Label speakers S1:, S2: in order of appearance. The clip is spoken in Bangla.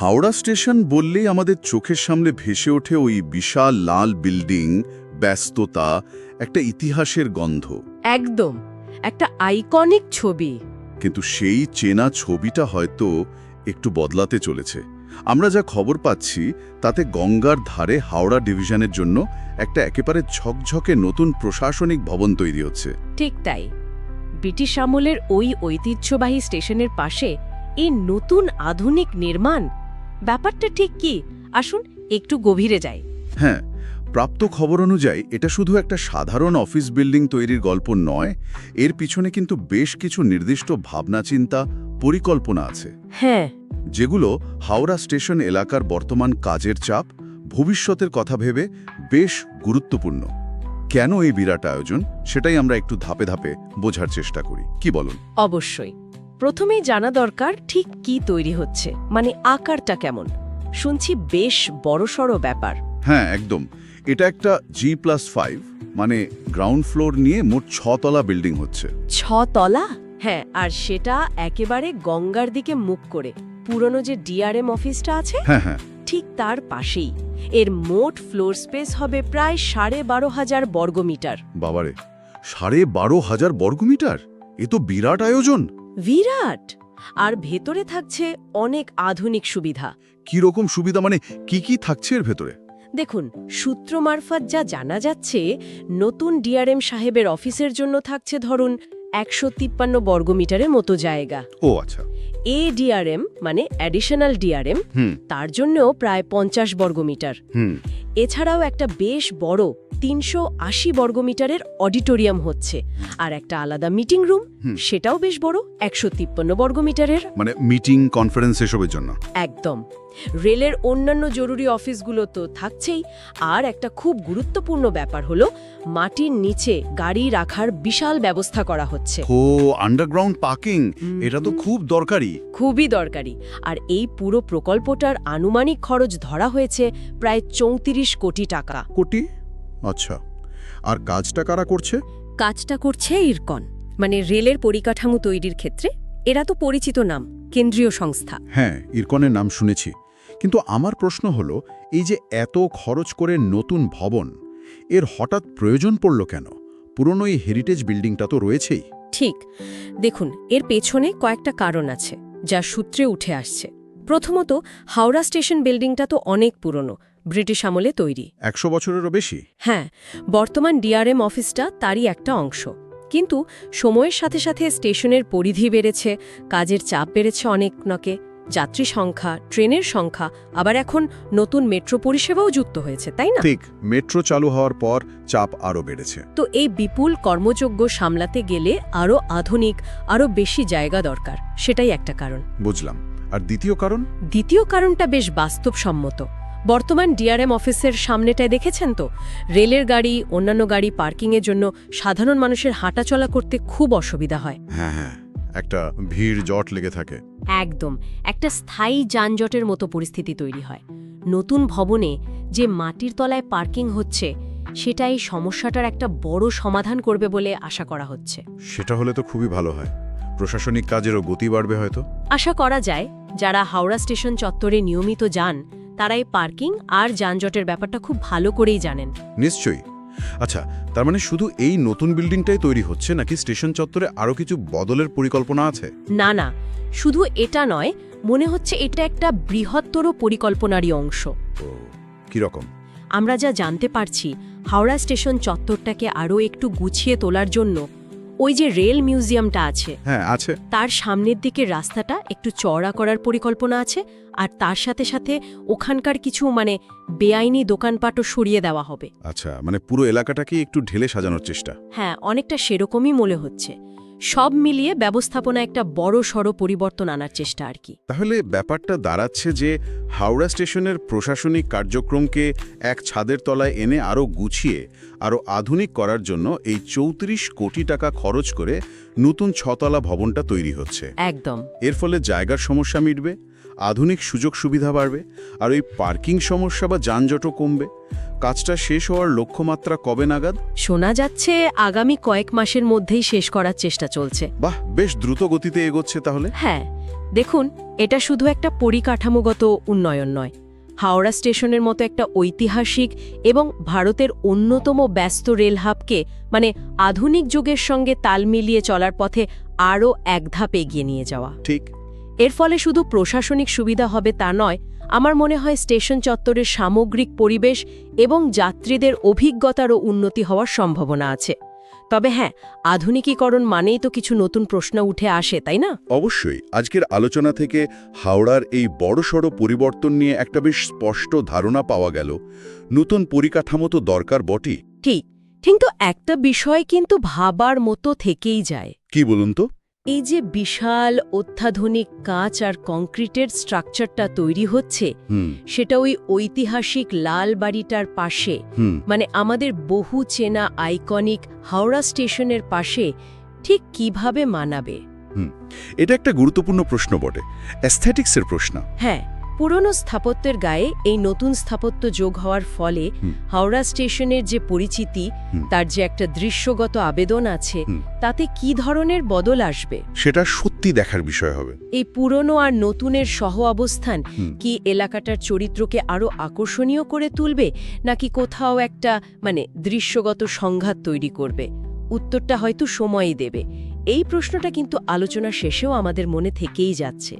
S1: হাওড়া স্টেশন বললেই আমাদের চোখের সামনে ভেসে ওঠে ওই বিশাল লাল বিল্ডিং ব্যস্ততা একটা ইতিহাসের গন্ধ।
S2: একদম একটা আইকনিক ছবি।
S1: কিন্তু সেই চেনা ছবিটা হয়তো একটু বদলাতে চলেছে। আমরা যা খবর পাচ্ছি তাতে গঙ্গার ধারে হাওড়া ডিভিশনের জন্য একটা একেবারে ঝকঝকে নতুন প্রশাসনিক ভবন তৈরি হচ্ছে।
S2: ঠিক তাই। ব্রিটিশ আমলের ওই ঐতিহ্যবাহী স্টেশনের পাশে এই নতুন আধুনিক নির্মাণ ব্যাপারটা ঠিক কি? আসুন একটু গভীরে যাই।
S1: হ্যাঁ প্রাপ্ত খবর অনুযায়ী এটা শুধু একটা সাধারণ অফিস বিল্ডিং তৈরির গল্প নয় এর পিছনে কিন্তু বেশ কিছু নির্দিষ্ট ভাবনা চিন্তা পরিকল্পনা আছে।
S2: হ্যাঁ।
S1: যেগুলো হাওড়া স্টেশন এলাকার বর্তমান কাজের চাপ ভবিষ্যতের কথা ভেবে বেশ গুরুত্বপূর্ণ। কেন এই বিরাট আয়োজন? সেটাই আমরা একটু ধাপে ধাপে বোঝার চেষ্টা করি। কি বলুন?
S2: অবশ্যই। প্রথমেই জানা দরকার ঠিক কি তৈরি হচ্ছে মানে আকারটা কেমন। শুনছি বেশ বড়সড় ব্যাপার।
S1: হ্যাঁ একদম। এটা একটা জি প্লাস ফাইভ মানে গ্রাউন্ড ফ্লোর নিয়ে মোট ছতলা বিল্ডিং হচ্ছে।
S2: ছতলা? হ্যাঁ আর সেটা একেবারে গঙ্গার দিকে মুখ করে। পুরনো যে ডিআরএম অফিসটা আছে
S1: হ্যাঁ হ্যাঁ।
S2: ঠিক তার পাশেই। এর মোট ফ্লোর স্পেস হবে প্রায় সাড়ে বারো হাজার বর্গমিটার।
S1: বাবারে সাড়ে বারো হাজার বর্গমিটার? এ তো বিরাট আয়োজন!
S2: বিরাট! আর ভেতরে থাকছে অনেক আধুনিক সুবিধা।
S1: কি রকম সুবিধা মানে কি কি থাকছে এর ভেতরে?
S2: দেখুন সূত্র মারফত যা জানা যাচ্ছে নতুন ডিআরএম সাহেবের অফিসের জন্য থাকছে ধরুন একশো তিপ্পান্ন বর্গমিটারের মতো জায়গা।
S1: ও আচ্ছা।
S2: এ ডিআরএম মানে অ্যাডিশনাল ডিআরএম
S1: হুম।
S2: তার জন্যও প্রায় পঞ্চাশ বর্গমিটার। এছাড়াও একটা বেশ বড় তিনশো আশি বর্গমিটারের অডিটোরিয়াম হচ্ছে। আর একটা আলাদা মিটিং রুম সেটাও বেশ বড় একশো তিপ্পান্ন বর্গমিটারের।
S1: মানে মিটিং কনফারেন্স এসবের জন্য?
S2: একদম। রেলের অন্যান্য জরুরি অফিসগুলো তো থাকছেই। আর একটা খুব গুরুত্বপূর্ণ ব্যাপার হলো মাটির নিচে গাড়ি রাখার বিশাল ব্যবস্থা করা হচ্ছে।
S1: ও আন্ডারগ্রাউন্ড পার্কিং এটা তো খুব দরকারি।
S2: খুবই দরকারি। আর এই পুরো প্রকল্পটার আনুমানিক খরচ ধরা হয়েছে প্রায় চৌত্রিশ কোটি টাকা।
S1: কোটি? আচ্ছা আর কাজটা কারা করছে?
S2: কাজটা করছে ইরকন মানে রেলের পরিকাঠামো তৈরির ক্ষেত্রে। এরা তো পরিচিত নাম কেন্দ্রীয় সংস্থা।
S1: হ্যাঁ ইরকনের নাম শুনেছি। কিন্তু আমার প্রশ্ন হলো এই যে এত খরচ করে নতুন ভবন এর হঠাৎ প্রয়োজন পড়ল কেন? পুরনো এই হেরিটেজ বিল্ডিংটা তো রয়েছেই।
S2: ঠিক দেখুন এর পেছনে কয়েকটা কারণ আছে যা সূত্রে উঠে আসছে। প্রথমত হাওড়া স্টেশন বিল্ডিংটা তো অনেক পুরনো ব্রিটিশ আমলে তৈরি।
S1: একশো বছরেরও বেশি?
S2: হ্যাঁ বর্তমান ডিআরএম অফিসটা তারই একটা অংশ। কিন্তু সময়ের সাথে সাথে স্টেশনের পরিধি বেড়েছে কাজের চাপ বেড়েছে অনেক নকে। যাত্রী সংখ্যা ট্রেনের সংখ্যা আবার এখন নতুন মেট্রো পরিষেবাও যুক্ত হয়েছে তাই না?
S1: ঠিক মেট্রো চালু হওয়ার পর চাপ আরও বেড়েছে।
S2: তো এই বিপুল কর্মযোগ্য সামলাতে গেলে আরও আধুনিক আরও বেশি জায়গা দরকার সেটাই একটা কারণ।
S1: বুঝলাম। আর দ্বিতীয় কারণ?
S2: দ্বিতীয় কারণটা বেশ বাস্তবসম্মত। বর্তমান ডিআরএম অফিসের সামনেটায় দেখেছেন তো? রেলের গাড়ি অন্যান্য গাড়ি পার্কিংয়ের জন্য সাধারণ মানুষের হাঁটাচলা করতে খুব অসুবিধা হয়।
S1: হ্যাঁ হ্যাঁ একটা ভিড় জট লেগে থাকে।
S2: একদম একটা স্থায়ী যানজটের মতো পরিস্থিতি তৈরি হয়। নতুন ভবনে যে মাটির তলায় পার্কিং হচ্ছে সেটা এই সমস্যাটার একটা বড় সমাধান করবে বলে আশা করা হচ্ছে।
S1: সেটা হলে তো খুবই ভালো হয়। প্রশাসনিক কাজেরও গতি বাড়বে হয়তো।
S2: আশা করা যায় যারা হাওড়া স্টেশন চত্বরে নিয়মিত যান তারা এই পার্কিং আর যানজটের ব্যাপারটা খুব ভালো করেই জানেন।
S1: নিশ্চয়ই। আচ্ছা তার মানে শুধু এই নতুন বিল্ডিংটাই তৈরি হচ্ছে নাকি স্টেশন চত্বরে আরও কিছু বদলের পরিকল্পনা আছে?
S2: না না শুধু এটা নয় মনে হচ্ছে এটা একটা বৃহত্তর পরিকল্পনারই অংশ।
S1: কীরকম?
S2: আমরা যা জানতে পারছি হাওড়া স্টেশন চত্বরটাকে আরও একটু গুছিয়ে তোলার জন্য ওই যে রেল মিউজিয়ামটা আছে
S1: হ্যাঁ আছে।
S2: তার সামনের দিকে রাস্তাটা একটু চড়া করার পরিকল্পনা আছে আর তার সাথে সাথে ওখানকার কিছু মানে বেআইনি দোকানপাটও সরিয়ে দেওয়া হবে।
S1: আচ্ছা মানে পুরো এলাকাটাকে একটু ঢেলে সাজানোর চেষ্টা।
S2: হ্যাঁ অনেকটা সেরকমই মনে হচ্ছে। সব মিলিয়ে ব্যবস্থাপনা একটা বড় সড় পরিবর্তন আনার চেষ্টা আর কি।
S1: তাহলে ব্যাপারটা দাঁড়াচ্ছে যে হাওড়া স্টেশনের প্রশাসনিক কার্যক্রমকে এক ছাদের তলায় এনে আরও গুছিয়ে আরও আধুনিক করার জন্য এই চৌত্রিশ কোটি টাকা খরচ করে নতুন ছতলা ভবনটা তৈরি হচ্ছে।
S2: একদম।
S1: এর ফলে জায়গার সমস্যা মিটবে আধুনিক সুযোগ সুবিধা বাড়বে আর ওই পার্কিং সমস্যা বা যানজটও কমবে। কাজটা শেষ হওয়ার লক্ষ্যমাত্রা কবে নাগাদ?
S2: শোনা যাচ্ছে আগামী কয়েক মাসের মধ্যেই শেষ করার চেষ্টা চলছে।
S1: বাহ বেশ দ্রুত গতিতে এগোচ্ছে তাহলে।
S2: হ্যাঁ দেখুন এটা শুধু একটা পরিকাঠামোগত উন্নয়ন নয়। হাওড়া স্টেশনের মতো একটা ঐতিহাসিক এবং ভারতের অন্যতম ব্যস্ত রেল হাবকে মানে আধুনিক যুগের সঙ্গে তাল মিলিয়ে চলার পথে আরও এক ধাপ এগিয়ে নিয়ে যাওয়া।
S1: ঠিক।
S2: এর ফলে শুধু প্রশাসনিক সুবিধা হবে তা নয় আমার মনে হয় স্টেশন চত্বরের সামগ্রিক পরিবেশ এবং যাত্রীদের অভিজ্ঞতারও উন্নতি হওয়ার সম্ভাবনা আছে। তবে হ্যাঁ আধুনিকীকরণ মানেই তো কিছু নতুন প্রশ্ন উঠে আসে তাই না?
S3: অবশ্যই। আজকের আলোচনা থেকে হাওড়ার এই বড়সড় পরিবর্তন নিয়ে একটা বেশ স্পষ্ট ধারণা পাওয়া গেল। নতুন পরিকাঠামো তো দরকার বটেই।
S2: ঠিক। কিন্তু একটা বিষয় কিন্তু ভাবার মতো থেকেই যায়।
S3: কি বলুন তো?
S2: এই যে বিশাল অত্যাধুনিক কাঁচ আর কংক্রিটের স্ট্রাকচারটা তৈরি হচ্ছে সেটা ওই ঐতিহাসিক লাল বাড়িটার পাশে মানে আমাদের বহু চেনা আইকনিক হাওড়া স্টেশনের পাশে ঠিক কীভাবে মানাবে?
S3: এটা একটা গুরুত্বপূর্ণ প্রশ্ন বটে অ্যাস্থেটিক্সের প্রশ্ন।
S2: হ্যাঁ। পুরনো স্থাপত্যের গায়ে এই নতুন স্থাপত্য যোগ হওয়ার ফলে হাওড়া স্টেশনের যে পরিচিতি তার যে একটা দৃশ্যগত আবেদন আছে তাতে কি ধরনের বদল আসবে?
S3: সেটা সত্যি দেখার বিষয় হবে।
S2: এই পুরনো আর নতুনের সহ অবস্থান কি এলাকাটার চরিত্রকে আরও আকর্ষণীয় করে তুলবে নাকি কোথাও একটা মানে দৃশ্যগত সংঘাত তৈরি করবে? উত্তরটা হয়তো সময়ই দেবে। এই প্রশ্নটা কিন্তু আলোচনা শেষেও আমাদের মনে থেকেই যাচ্ছে।